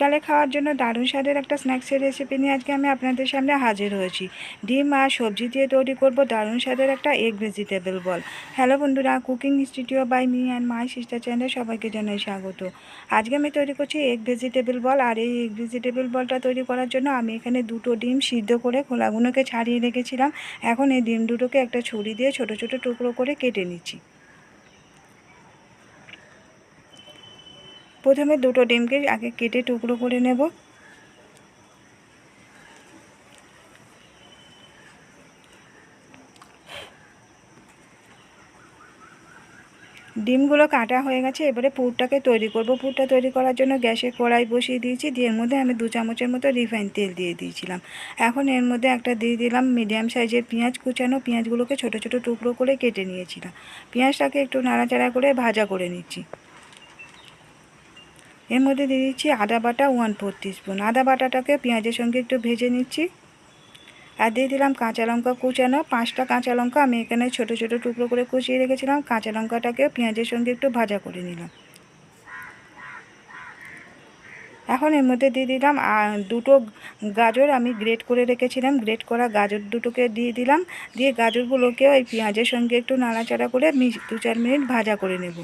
বিকালে খাওয়ার জন্য দারুণ স্বাদের একটা স্ন্যাক্সের রেসিপি নিয়ে আজকে আমি আপনাদের সামনে হাজির হয়েছি। ডিম আর সবজি দিয়ে তৈরি করব দারুণ স্বাদের একটা এগ ভেজিটেবল বল। হ্যালো বন্ধুরা cooking institute by me and my sister চ্যানেলে সবাইকে জানাই স্বাগত। আজকে আমি তৈরি করছি এগ ভেজিটেবল বল আর এই এগ ভেজিটেবল বলটা তৈরি করার জন্য আমি এখানে দুটো ডিম সিদ্ধ করে খোলাগুলোকে ছাড়িয়ে রেখেছিলাম। এখন এই ডিম দুটোকে একটা ছুরি দিয়ে ছোট ছোট টুকরো করে কেটে নিচ্ছি। প্রথমে দুটো ডিমকে আগে কেটে টুকরো করে নেব। ডিমগুলো কাটা হয়ে গেছে, এবারে পুরটাকে তৈরি করব। পুরটা তৈরি করার জন্য গ্যাসে কড়াই বসিয়ে দিয়েছি, দিয়ে এর মধ্যে আমি দু চামচের মতো রিফাইন তেল দিয়ে দিয়েছিলাম। এখন এর মধ্যে একটা দিয়ে দিলাম মিডিয়াম সাইজের পেঁয়াজ কুচানো, পেঁয়াজগুলোকে ছোট ছোট টুকরো করে কেটে নিয়েছিলাম। পেঁয়াজটাকে একটু নাড়াচাড়া করে ভাজা করে নিচ্ছি। এর মধ্যে দিয়ে দিচ্ছি আদা বাটা ওয়ান ফোর স্পুন আদা বাটাটাকে পেঁয়াজের সঙ্গে একটু ভেজে নিচ্ছি। আর দিয়ে দিলাম কাঁচা লঙ্কা কুচানো। পাঁচটা কাঁচা লঙ্কা আমি এখানে ছোট ছোট টুকরো করে কুচিয়ে রেখেছিলাম। কাঁচা লঙ্কাটাকে পেঁয়াজের সঙ্গে একটু ভাজা করে নিলাম। এখন এর মধ্যে দিয়ে দিলাম দুটো গাজর আমি গ্রেট করে রেখেছিলাম। গ্রেট করা গাজর দুটোকে দিয়ে দিলাম। দিয়ে গাজরগুলোকে ওই পেঁয়াজের সঙ্গে একটু নাড়াচাড়া করে দু চার মিনিট ভাজা করে নেব।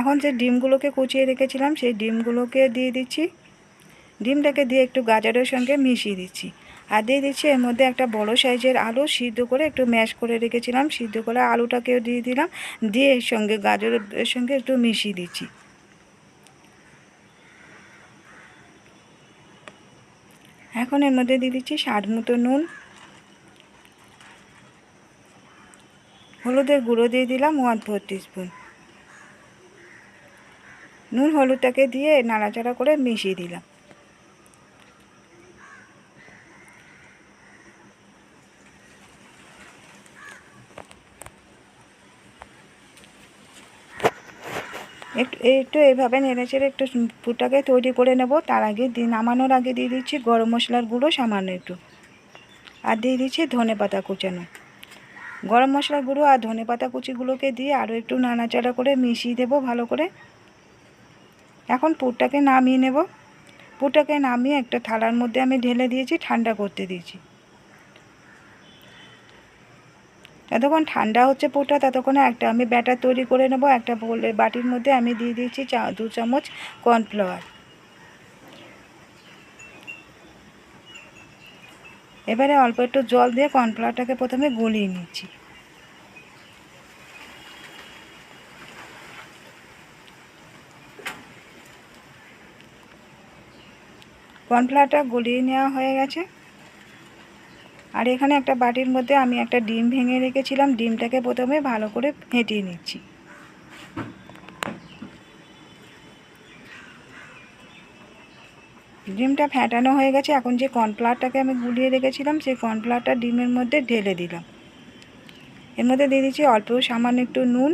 এখন যে ডিমগুলোকে কুচিয়ে রেখেছিলাম, সেই ডিমগুলোকে দিয়ে দিচ্ছি। ডিমটাকে দিয়ে একটু গাজরের সঙ্গে মিশিয়ে দিচ্ছি। আর দিয়ে দিচ্ছি এর মধ্যে একটা বড় সাইজের আলু সিদ্ধ করে একটু ম্যাশ করে রেখেছিলাম। সিদ্ধ করে আলুটাকেও দিয়ে দিলাম। দিয়ে এর সঙ্গে গাজরের সঙ্গে একটু মিশিয়ে দিচ্ছি। এখন এর মধ্যে দিয়ে দিচ্ছি স্বাদ মতো নুন। হলুদের গুঁড়ো দিয়ে দিলাম ওয়ান ফোর স্পুন নুন হলুদটাকে দিয়ে নাড়াচাড়া করে মিশিয়ে দিলাম। একটু একটু এইভাবে নেড়ে চেড়ে একটু পুরটাকে তৈরি করে নেব। তার আগে নামানোর আগে দিয়ে দিচ্ছি গরম মশলার গুঁড়ো, সামান্য একটু। আর দিয়ে দিচ্ছি ধনে পাতা কুচানো। গরম মশলার গুঁড়ো আর ধনে পাতা কুচিগুলোকে দিয়ে আরও একটু নাড়াচাড়া করে মিশিয়ে দেবো ভালো করে। এখন পুরটাকে নামিয়ে নেব। পুরটাকে নামিয়ে একটা থালার মধ্যে আমি ঢেলে দিয়েছি, ঠান্ডা করতে দিয়েছি। যতক্ষণ ঠান্ডা হচ্ছে পুরটা, ততক্ষণে একটা আমি ব্যাটার তৈরি করে নেব। একটা বলে, বাটির মধ্যে আমি দিয়ে দিয়েছি চা, দু চামচ কর্নফ্লাওয়ার। এবারে অল্প একটু জল দিয়ে কর্নফ্লাওয়ারটাকে প্রথমে গলিয়ে নিচ্ছি। কর্নফ্লাওয়ারটা গলিয়ে নেওয়া হয়ে গেছে। আর এখানে একটা বাটির মধ্যে আমি একটা ডিম ভেঙে রেখেছিলাম। ডিমটাকে প্রথমে ভালো করে ফেটিয়ে নিচ্ছি। ডিমটা ফ্যাটানো হয়ে গেছে। এখন যে কর্নফ্লাওয়ারটাকে আমি গুলিয়ে রেখেছিলাম, সেই কর্নফ্লাওয়ারটা ডিমের মধ্যে ঢেলে দিলাম। এর মধ্যে দিয়ে দিচ্ছি অল্প সামান্য একটু নুন।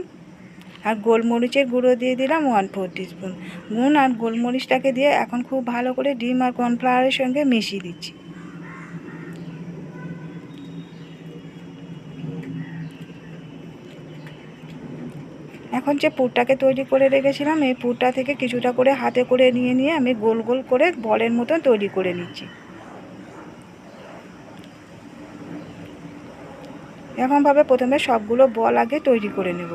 আর গোলমরিচের গুঁড়ো দিয়ে দিলাম ওয়ান ফোর টিস্পুন নুন আর গোলমরিচটাকে দিয়ে এখন খুব ভালো করে ডিম আর কর্নফ্লাওয়ারের সঙ্গে মিশিয়ে দিচ্ছি। এখন যে পুরটাকে তৈরি করে রেখেছিলাম, এই পুরটা থেকে কিছুটা করে হাতে করে নিয়ে নিয়ে আমি গোল গোল করে বলের মতন তৈরি করে নিচ্ছি। এরকমভাবে প্রথমে সবগুলো বল আগে তৈরি করে নেব।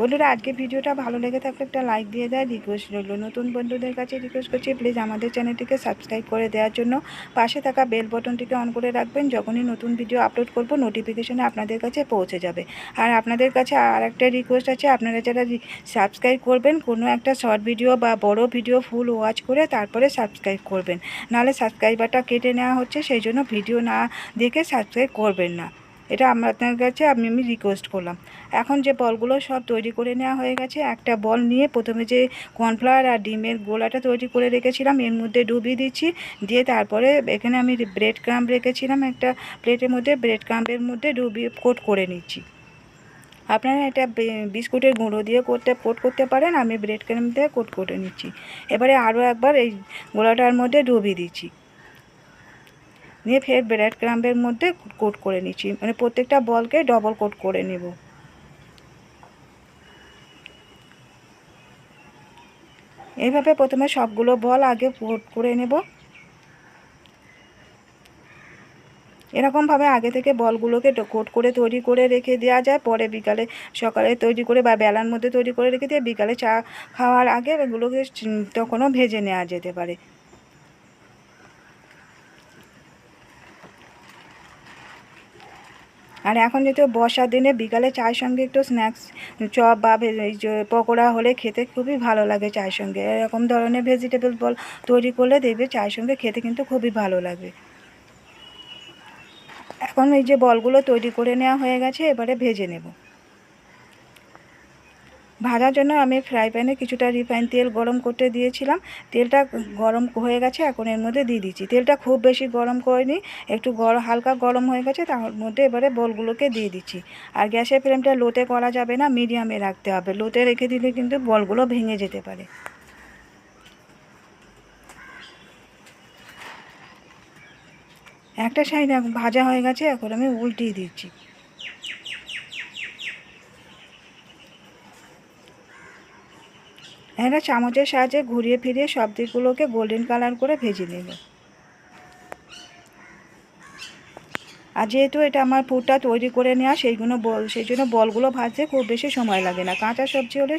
বন্ধুরা আজকে ভিডিওটা ভালো লেগে থাকলে একটা লাইক দিয়ে দেয়। রিকোয়েস্ট রইল, নতুন বন্ধুদের কাছে রিকোয়েস্ট করছি প্লিজ আমাদের চ্যানেলটিকে সাবস্ক্রাইব করে দেওয়ার জন্য। পাশে থাকা বেল বটনটিকে অন করে রাখবেন, যখনই নতুন ভিডিও আপলোড করব নোটিফিকেশানে আপনাদের কাছে পৌঁছে যাবে। আর আপনাদের কাছে আর একটা রিকোয়েস্ট আছে, আপনারা যারা সাবস্ক্রাইব করবেন, কোনো একটা শর্ট ভিডিও বা বড় ভিডিও ফুল ওয়াচ করে তারপরে সাবস্ক্রাইব করবেন। নাহলে সাবস্ক্রাইবারটা কেটে নেওয়া হচ্ছে, সেই জন্য ভিডিও না দেখে সাবস্ক্রাইব করবেন না। এটা আপনার কাছে, আমি আমি রিকোয়েস্ট করলাম। এখন যে বলগুলো সব তৈরি করে নেওয়া হয়ে গেছে, একটা বল নিয়ে প্রথমে যে কর্নফ্লাওয়ার আর ডিমের গোলাটা তৈরি করে রেখেছিলাম, এর মধ্যে ডুবিয়ে দিচ্ছি, দিয়ে তারপরে এখানে আমি ব্রেড ক্রাম্প রেখেছিলাম, একটা প্লেটের মধ্যে ব্রেড ক্রাম্পের মধ্যে ডুবিয়ে কোট করে নিচ্ছি। আপনারা এটা বিস্কুটের গুঁড়ো দিয়ে করতে কোট করতে পারেন, আমি ব্রেড ক্রাম্প দিয়ে কোট করে নিচ্ছি। এবারে আরও একবার এই গোলাটার মধ্যে ডুবিয়ে দিচ্ছি। নিয়ে ফের ব্রেড ক্রাম্বের মধ্যে কোট করে নিচ্ছি। মানে প্রত্যেকটা বলকে ডবল কোট করে নেব। এইভাবে প্রথমে সবগুলো বল আগে কোট করে নেব। এরকমভাবে আগে থেকে বলগুলোকে কোট করে তৈরি করে রেখে দেওয়া যায়। পরে বিকালে সকালে তৈরি করে বা বেলার মধ্যে তৈরি করে রেখে দিয়ে বিকালে চা খাওয়ার আগে এগুলোকে তখনও ভেজে নেওয়া যেতে পারে। আর এখন যেহেতু বর্ষার দিনে বিকালে চায়ের সঙ্গে একটু স্ন্যাক্স চপ বা পকোড়া হলে খেতে খুবই ভালো লাগে চায়ের সঙ্গে। এরকম ধরনের ভেজিটেবল বল তৈরি করলে দেখবে চায়ের সঙ্গে খেতে কিন্তু খুবই ভালো লাগবে এখন এই যে বলগুলো তৈরি করে নেওয়া হয়ে গেছে, এবারে ভেজে নেব। ভাজার জন্য আমি ফ্রাই প্যানে কিছুটা রিফাইন তেল গরম করতে দিয়েছিলাম। তেলটা গরম হয়ে গেছে, এখন এর মধ্যে দিয়ে দিচ্ছি। তেলটা খুব বেশি গরম করিনি, একটু গরম হালকা গরম হয়ে গেছে, তার মধ্যে এবারে বলগুলোকে দিয়ে দিচ্ছি। আর গ্যাসের ফ্লেমটা লোতে করা যাবে না, মিডিয়ামে রাখতে হবে। লোতে রেখে দিলে কিন্তু বলগুলো ভেঙে যেতে পারে। একটা সাইড ভাজা হয়ে গেছে, এখন আমি উল্টিয়ে দিচ্ছি। একটা চামচের সাহায্যে ঘুরিয়ে ফিরিয়ে সব দিকগুলোকে গোল্ডেন কালার করে ভেজে নেব আর যেহেতু এটা আমার পুরটা তৈরি করে নেওয়া সেইগুলো বল সেই জন্য বলগুলো ভাজতে খুব বেশি সময় লাগে না। কাঁচা সবজি হলে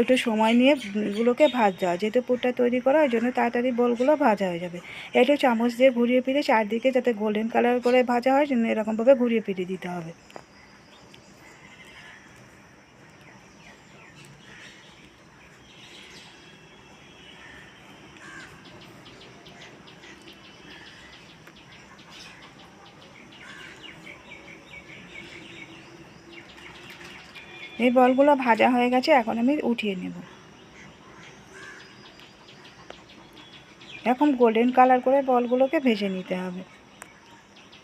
একটু সময় নিয়ে এগুলোকে ভাজতে হয়। যেহেতু পুরটা তৈরি করা ওই জন্য তাড়াতাড়ি বলগুলো ভাজা হয়ে যাবে। একটু চামচ দিয়ে ঘুরিয়ে ফিরে চারদিকে যাতে গোল্ডেন কালার করে ভাজা হয় জন্য এরকমভাবে ঘুরিয়ে ফিরিয়ে দিতে হবে। এই বলগুলো ভাজা হয়ে গেছে, এখন আমি উঠিয়ে নেব। এখন গোল্ডেন কালার করে বলগুলোকে ভেজে নিতে হবে।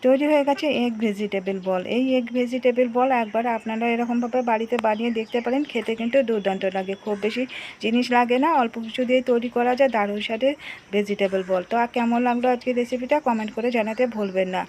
তৈরি হয়ে গেছে এগ ভেজিটেবল বল এই এগ ভেজিটেবল বল একবার আপনারা এরকমভাবে বাড়িতে বানিয়ে দেখতে পারেন, খেতে কিন্তু দুর্দান্ত লাগে। খুব বেশি জিনিস লাগে না, অল্প কিছু দিয়ে তৈরি করা যায়, দারুণ সাথে ভেজিটেবল বল তো আর কেমন লাগল আজকে রেসিপিটা কমেন্ট করে জানাতে ভুলবেন না।